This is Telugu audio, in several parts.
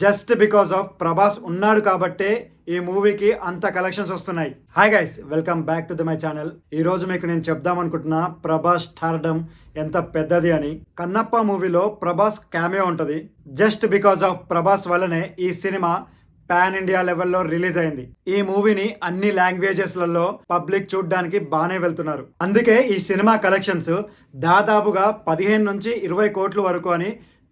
జస్ట్ బికాస్ ఆఫ్ ప్రభాస్ ఉన్నాడు కాబట్టే ఈ మూవీకి అంత కలెక్షన్స్ వస్తున్నాయి. Hi guys welcome back to the my channel ఈ రోజు మీకు నేను చెప్దాం అనుకుంటున్నా ప్రభాస్ స్టార్డమ్ ఎంత పెద్దది అని. కన్నప్ప మూవీలో ప్రభాస్ క్యామియో ఉంటుంది. జస్ట్ బికాస్ ఆఫ్ ప్రభాస్ వల్లనే ఈ సినిమా పాన్ ఇండియా లెవెల్లో రిలీజ్ అయింది. ఈ మూవీని అన్ని లాంగ్వేజెస్లలో పబ్లిక్ చూడడానికి బాగానే వెళ్తున్నారు. అందుకే ఈ సినిమా కలెక్షన్స్ దాదాపుగా పదిహేను నుంచి ఇరవై కోట్ల వరకు అని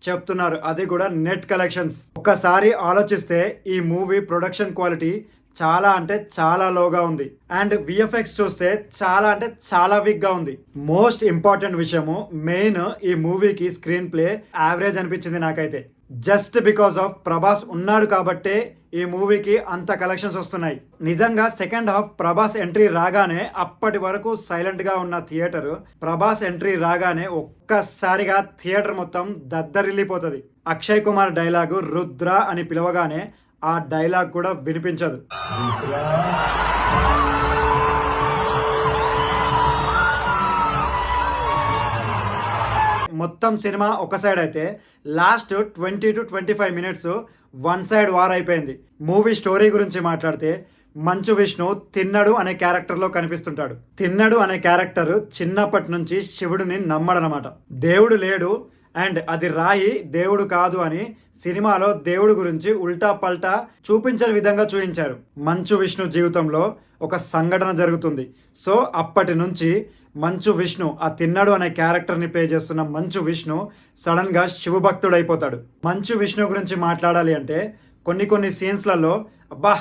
చెప్తున్నారు. అది కూడా నెట్ కలెక్షన్స్. ఒక్కసారి ఆలోచిస్తే ఈ మూవీ ప్రొడక్షన్ క్వాలిటీ చాలా అంటే చాలా లోగా ఉంది. అండ్ విఎఫ్ఎక్స్ చూస్తే చాలా అంటే చాలా వీక్గా ఉంది. మోస్ట్ ఇంపార్టెంట్ విషయము మెయిన్ ఈ మూవీకి స్క్రీన్ ప్లే యావరేజ్ అనిపించింది నాకైతే. జస్ట్ బికాస్ ఆఫ్ ప్రభాస్ ఉన్నాడు కాబట్టే ఈ మూవీకి అంత కలెక్షన్స్ వస్తున్నాయి. నిజంగా సెకండ్ హాఫ్ ప్రభాస్ ఎంట్రీ రాగానే అప్పటి వరకు సైలెంట్గా ఉన్న థియేటర్ ప్రభాస్ ఎంట్రీ రాగానే ఒక్కసారిగా థియేటర్ మొత్తం దద్దరిల్లిపోతుంది. అక్షయ్ కుమార్ డైలాగు రుద్ర అని పిలవగానే ఆ డైలాగ్ కూడా వినిపించదు. మొత్తం సినిమా ఒక సైడ్ అయితే last twenty two twenty five minutes one side war అయిపోయింది. మూవీ స్టోరీ గురించి మాట్లాడితే మంచు విష్ణు తిన్నడు అనే క్యారెక్టర్లో కనిపిస్తుంటాడు. తిన్నడు అనే క్యారెక్టర్ చిన్నప్పటి నుంచి శివుడిని నమ్మడనమాట. దేవుడు లేడు అండ్ అది రాయి దేవుడు కాదు అని సినిమాలో దేవుడు గురించి ఉల్టా పల్టా చూపించని విధంగా చూపించారు మంచు విష్ణు జీవితంలో ఒక సంఘటన జరుగుతుంది. సో అప్పటి నుంచి మంచు విష్ణు ఆ తిన్నడు అనే క్యారెక్టర్ని ప్లే చేస్తున్న మంచు విష్ణు సడన్గా శివభక్తుడు అయిపోతాడు మంచు విష్ణు గురించి మాట్లాడాలి అంటే కొన్ని కొన్ని సీన్స్లలో అబ్బా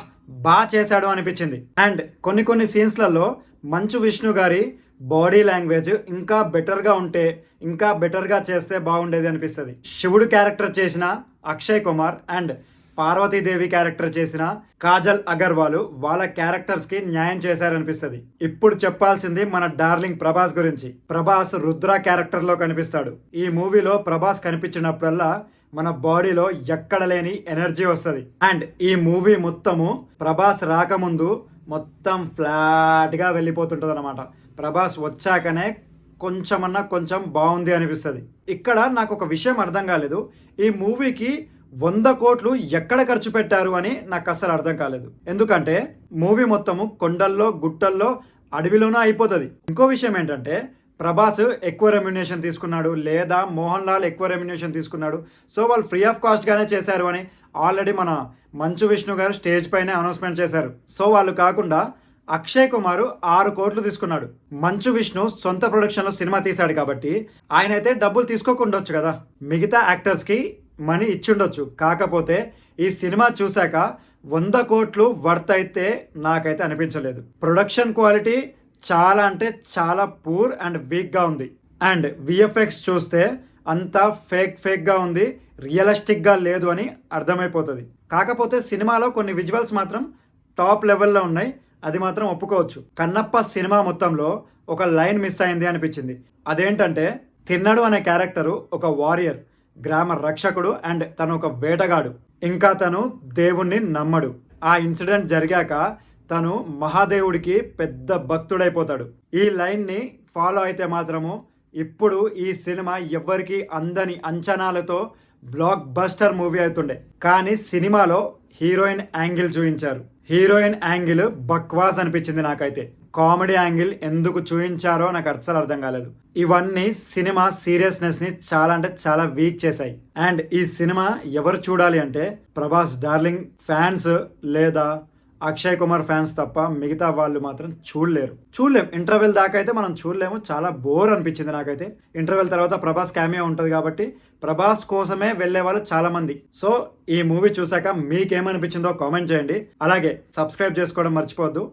బా చేశాడు అనిపించింది. అండ్ కొన్ని కొన్ని సీన్స్లలో మంచు విష్ణు గారి బాడీ లాంగ్వేజ్ ఇంకా బెటర్గా ఉంటే ఇంకా బెటర్గా చేస్తే బాగుండేది అనిపిస్తుంది. శివుడు క్యారెక్టర్ చేసిన అక్షయ్ కుమార్ అండ్ పార్వతీదేవి క్యారెక్టర్ చేసిన కాజల్ అగర్వాల్ వాళ్ళ క్యారెక్టర్స్కి న్యాయం చేశారనిపిస్తుంది. ఇప్పుడు చెప్పాల్సింది మన డార్లింగ్ ప్రభాస్ గురించి. ప్రభాస్ రుద్ర క్యారెక్టర్లో కనిపిస్తాడు. ఈ మూవీలో ప్రభాస్ కనిపించినప్పుడల్లా మన బాడీలో ఎక్కడ లేని ఎనర్జీ వస్తుంది. అండ్ ఈ మూవీ మొత్తము ప్రభాస్ రాకముందు మొత్తం ఫ్లాట్గా వెళ్ళిపోతుంటుంది అనమాట ప్రభాస్ వచ్చాకనే కొంచెమన్నా కొంచెం బాగుంది అనిపిస్తుంది. ఇక్కడ నాకు ఒక విషయం అర్థం కాలేదు. ఈ మూవీకి వంద కోట్లు ఎక్కడ ఖర్చు పెట్టారు అని నాకు అస్సలు అర్థం కాలేదు. ఎందుకంటే మూవీ మొత్తము కొండల్లో గుట్టల్లో అడవిలోనూ అయిపోతుంది. ఇంకో విషయం ఏంటంటే ప్రభాస్ ఎక్కువ రెమ్యునేషన్ తీసుకున్నాడు లేదా మోహన్ లాల్ ఎక్కువ రెమ్యునేషన్ తీసుకున్నాడు. సో వాళ్ళు ఫ్రీ ఆఫ్ కాస్ట్గానే చేశారు అని ఆల్రెడీ మన మంచు విష్ణు గారు స్టేజ్ పైనే అనౌన్స్మెంట్ చేశారు. సో వాళ్ళు కాకుండా అక్షయ్ కుమార్ ఆరు కోట్లు తీసుకున్నాడు. మంచు విష్ణు సొంత ప్రొడక్షన్లో సినిమా తీశాడు కాబట్టి ఆయన అయితే డబ్బులు తీసుకోకుండా కదా. మిగతా యాక్టర్స్కి మనీ ఇచ్చిండొచ్చు. కాకపోతే ఈ సినిమా చూశాక వంద కోట్లు వర్త్ అయితే నాకైతే అనిపించలేదు. ప్రొడక్షన్ క్వాలిటీ చాలా అంటే చాలా పూర్ అండ్ వీక్గా ఉంది. అండ్ విఎఫ్ఎక్స్ చూస్తే అంతా ఫేక్ ఫేక్గా ఉంది. రియలిస్టిక్గా లేదు అని అర్థమైపోతుంది. కాకపోతే సినిమాలో కొన్ని విజువల్స్ మాత్రం టాప్ లెవెల్లో ఉన్నాయి. అది మాత్రం ఒప్పుకోవచ్చు. కన్నప్ప సినిమా మొత్తంలో ఒక లైన్ మిస్ అయింది అనిపించింది. అదేంటంటే తిన్నడు అనే క్యారెక్టరు ఒక వారియర్ గ్రామ రక్షకుడు అండ్ తను ఒక వేటగాడు. ఇంకా తను దేవుణ్ణి నమ్మడు. ఆ ఇన్సిడెంట్ జరిగాక తను మహాదేవుడికి పెద్ద భక్తుడైపోతాడు. ఈ లైన్ని ఫాలో అయితే మాత్రము ఇప్పుడు ఈ సినిమా ఎవ్వరికి అందని అంచనాలతో బ్లాక్ బస్టర్ మూవీ అవుతుండే. కానీ సినిమాలో హీరోయిన్ యాంగిల్ చూపించారు. హీరోయిన్ యాంగిల్ బక్వాస్ అనిపించింది నాకైతే. కామెడీ యాంగిల్ ఎందుకు చూపించారో నాకు అసలు అర్థం కాలేదు. ఇవన్నీ సినిమా సీరియస్నెస్ని చాలా అంటే చాలా వీక్ చేశాయి. అండ్ ఈ సినిమా ఎవరు చూడాలి అంటే ప్రభాస్ డార్లింగ్ ఫ్యాన్స్ లేదా అక్షయ్ కుమార్ ఫ్యాన్స్ తప్ప మిగతా వాళ్ళు మాత్రం చూడలేరు. చూడలేం. ఇంటర్వెల్ దాకా అయితే మనం చూడలేము. చాలా బోర్ అనిపించింది నాకైతే. ఇంటర్వెల్ తర్వాత ప్రభాస్ క్యామియా ఉంటుంది కాబట్టి ప్రభాస్ కోసమే వెళ్ళే వాళ్ళు చాలా మంది. సో ఈ మూవీ చూసాక మీకేమనిపించిందో కామెంట్ చేయండి. అలాగే సబ్స్క్రైబ్ చేసుకోవడం మర్చిపోవద్దు.